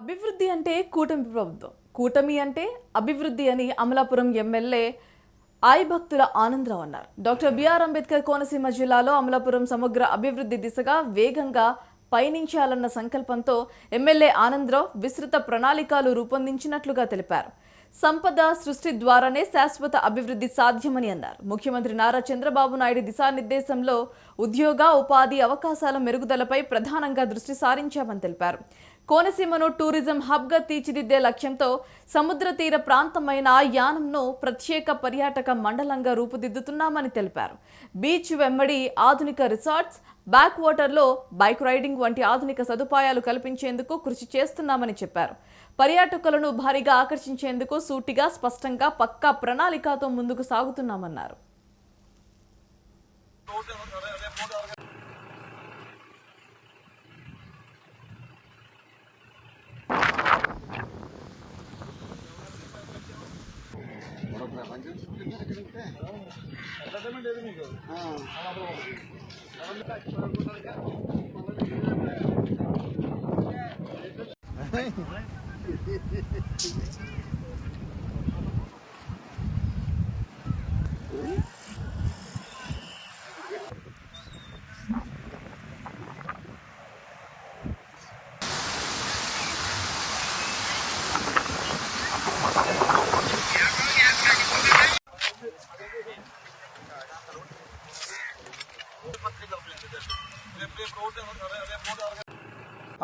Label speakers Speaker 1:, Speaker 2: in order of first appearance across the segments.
Speaker 1: అభివృద్ధి అంటే కూటమి ప్రభుత్వం. కూటమి అంటే అభివృద్ధి అని అమలాపురం ఎమ్మెల్యే ఆయి భక్తుల ఆనందరావు అన్నారు. డాక్టర్ బిఆర్ అంబేద్కర్ కోనసీమ జిల్లాలో అమలాపురం సమగ్ర అభివృద్ధి దిశగా వేగంగా పయనించాలన్న సంకల్పంతో ఎమ్మెల్యే ఆనందరావు విస్తృత ప్రణాళికలు రూపొందించినట్లుగా తెలిపారు. సంపద సృష్టి ద్వారానే శాశ్వత అభివృద్ధి సాధ్యమని అన్నారు. ముఖ్యమంత్రి నారా చంద్రబాబు నాయుడు దిశానిర్దేశంలో ఉద్యోగ ఉపాధి అవకాశాల మెరుగుదలపై ప్రధానంగా దృష్టి సారించామని తెలిపారు. కోనసీమను టూరిజం హబ్గా తీర్చిదిద్దే లక్ష్యంతో సముద్ర తీర ప్రాంతమైన యానంను ప్రత్యేక పర్యాటక మండలంగా రూపుదిద్దుతున్నామని తెలిపారు. బీచ్ వెంబడి ఆధునిక రిసార్ట్స్ బ్యాక్ వాటర్లో బైక్ రైడింగ్ వంటి ఆధునిక సదుపాయాలు కల్పించేందుకు కృషి చేస్తున్నామని చెప్పారు. పర్యాటకులను భారీగా ఆకర్షించేందుకు సూటిగా స్పష్టంగా పక్కా ప్రణాళికతో ముందుకు సాగుతున్నామన్నారు. 완전 그냥 그런데. 아.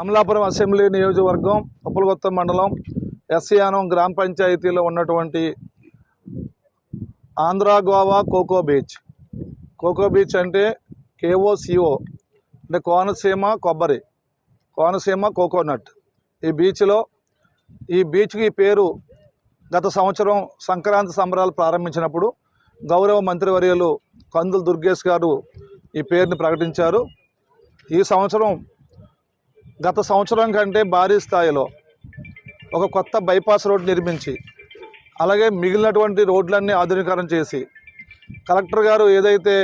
Speaker 2: అమలాపురం అసెంబ్లీ నియోజకవర్గం ఉప్పలగొత్తం మండలం ఎస్యానం గ్రామ పంచాయతీలో ఉన్నటువంటి Andhra Goa coco beach. Coco beach అంటే కేఓసిఓ అంటే కోనసీమ కొబ్బరి కోనసీమ కోకోనట్. ఈ బీచ్లో ఈ బీచ్కి పేరు గత సంవత్సరం సంక్రాంతి సంబరాలు ప్రారంభించినప్పుడు గౌరవ మంత్రివర్యులు కందులు దుర్గేష్ గారు ఈ పేరుని ప్రకటించారు. ఈ సంవత్సరం గత సంవత్సరం కంటే భారీ స్థాయిలో ఒక కొత్త బైపాస్ రోడ్ నిర్మించి అలాగే మిగిలినటువంటి రోడ్లన్నీ ఆధునీకరణ చేసి కలెక్టర్ గారు ఏదైతే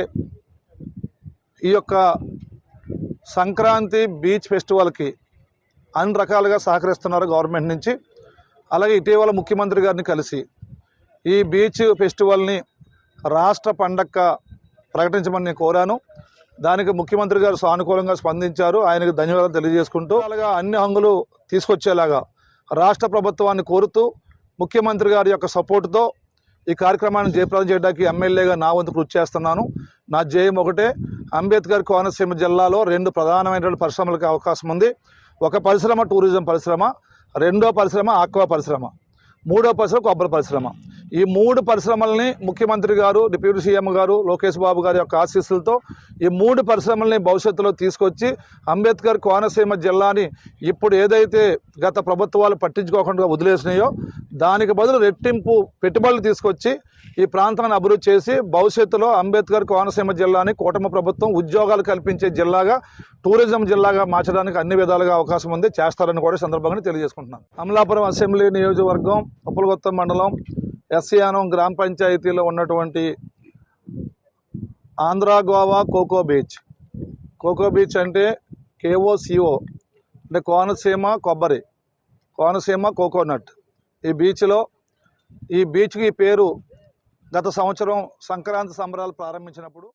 Speaker 2: ఈ యొక్క సంక్రాంతి బీచ్ ఫెస్టివల్కి అన్ని రకాలుగా సహకరిస్తున్నారు గవర్నమెంట్ నుంచి అలాగే ఇటీవల ముఖ్యమంత్రి గారిని కలిసి ఈ బీచ్ ఫెస్టివల్ని రాష్ట్ర పండగ ప్రకటించమని నేను కోరాను. దానికి ముఖ్యమంత్రి గారు సానుకూలంగా స్పందించారు. ఆయనకు ధన్యవాదాలు తెలియజేసుకుంటూ అలాగా అన్ని హంగులు తీసుకొచ్చేలాగా రాష్ట్ర ప్రభుత్వాన్ని కోరుతూ ముఖ్యమంత్రి గారి యొక్క సపోర్టుతో ఈ కార్యక్రమాన్ని జయప్రదం చేయడానికి ఎమ్మెల్యేగా నా వంతు కృషి చేస్తున్నాను. నా జయం ఒకటే. అంబేద్కర్ కోనసీమ జిల్లాలో రెండు ప్రధానమైనటువంటి పరిశ్రమలకు అవకాశం ఉంది. ఒక పరిశ్రమ టూరిజం పరిశ్రమ రెండో పరిశ్రమ ఆక్వా పరిశ్రమ మూడో పరిశ్రమ కొబ్బరి పరిశ్రమ. ఈ మూడు పరిశ్రమల్ని ముఖ్యమంత్రి గారు డిప్యూటీ సీఎం గారు లోకేష్ బాబు గారి యొక్క ఆశీస్సులతో ఈ మూడు పరిశ్రమల్ని భవిష్యత్తులో తీసుకొచ్చి అంబేద్కర్ కోనసీమ జిల్లాని ఇప్పుడు ఏదైతే గత ప్రభుత్వాలు పట్టించుకోకుండా వదిలేసినాయో దానికి బదులు రెట్టింపు పెట్టుబడులు తీసుకొచ్చి ఈ ప్రాంతాన్ని అభివృద్ధి చేసి భవిష్యత్తులో అంబేద్కర్ కోనసీమ జిల్లాని కూటమి ప్రభుత్వం ఉద్యోగాలు కల్పించే జిల్లాగా టూరిజం జిల్లాగా మార్చడానికి అన్ని విధాలుగా అవకాశం ఉంది. చేస్తారని కూడా సందర్భంగా తెలియజేసుకుంటున్నాను. అమలాపురం అసెంబ్లీ నియోజకవర్గం ఉప్పలగొత్తం మండలం ఎస్యానం గ్రామ పంచాయతీలో ఉన్నటువంటి Andhra Goa coco beach. Coco beach అంటే కేఓసిఓ అంటే కోనసీమ కొబ్బరి కోనసీమ కోకోనట్. ఈ బీచ్లో ఈ బీచ్కి పేరు గత సంవత్సరం సంక్రాంతి సంబరాలు ప్రారంభించినప్పుడు